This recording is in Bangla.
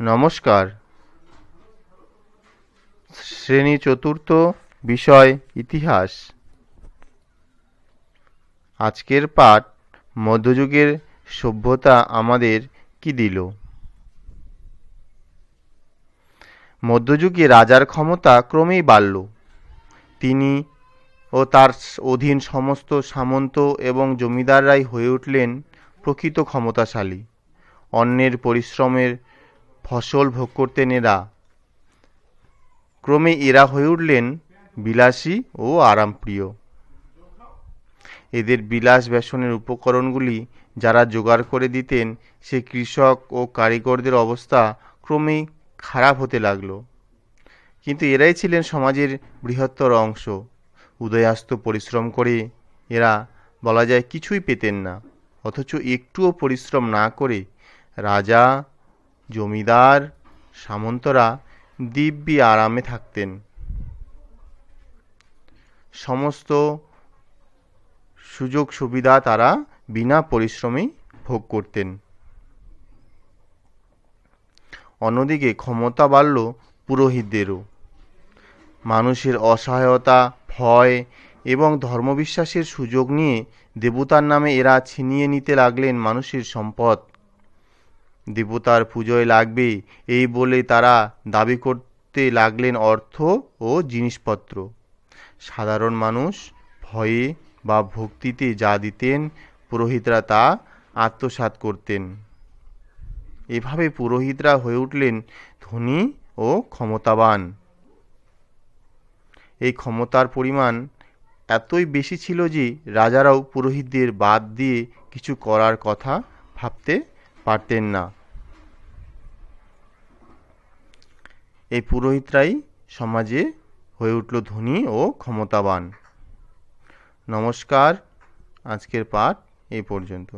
নমস্কার। শ্রেণি চতুর্থ বিষয়, ইতিহাস। আজকের পাঠ, মধ্যযুগের সভ্যতা আমাদের কি দিল? মধ্যযুগে রাজার ক্ষমতা ক্রমেই বাড়ল। তিনি ও তার অধীন সমস্ত সামন্ত এবং জমিদাররাই হয়ে উঠলেন প্রকৃত ক্ষমতাশালী। অন্যের পরিশ্রমের ফসল ভোগ করতেন এরা। ক্রমে এরা হয়ে উঠলেন বিলাসী ও আরামপ্রিয়। এদের বিলাস ব্যসনের উপকরণগুলি যারা জোগাড় করে দিতেন, সে কৃষক ও কারিগরদের অবস্থা ক্রমেই খারাপ হতে লাগল। কিন্তু এরাই ছিলেন সমাজের বৃহত্তর অংশ। উদয়াস্ত পরিশ্রম করে এরা বলা যায় কিছুই পেতেন না, অথচ একটুও পরিশ্রম না করে রাজা জমিদার সামন্তরা দিব্যি আরামে থাকতেন। সমস্ত সুযোগ সুবিধা তারা বিনা পরিশ্রমেই ভোগ করতেন। অন্যদিকে ক্ষমতা বাড়ল পুরোহিতদেরও। মানুষের অসহায়তা, ভয় এবং ধর্মবিশ্বাসের সুযোগ নিয়ে দেবতার নামে এরা ছিনিয়ে নিতে লাগলেন মানুষের সম্পদ। দেবতার পুজোয় লাগবে। এই বলে তারা দাবি করতে লাগলেন অর্থ ও জিনিসপত্র। সাধারণ মানুষ ভয়ে বা ভক্তিতে যা দিতেন, পুরোহিতরা তা আত্মসাৎ করতেন। এভাবে পুরোহিতরা হয়ে উঠলেন ধনী ও ক্ষমতাবান। এই ক্ষমতার পরিমাণ এতই বেশি ছিল যে রাজারাও পুরোহিতদের বাদ দিয়ে কিছু করার কথা ভাবতে পারতেন না। এই পুরোহিতরাই সমাজে হয়ে উঠল ধনী ও ক্ষমতাবান। নমস্কার আজকের পাঠ এই পর্যন্ত।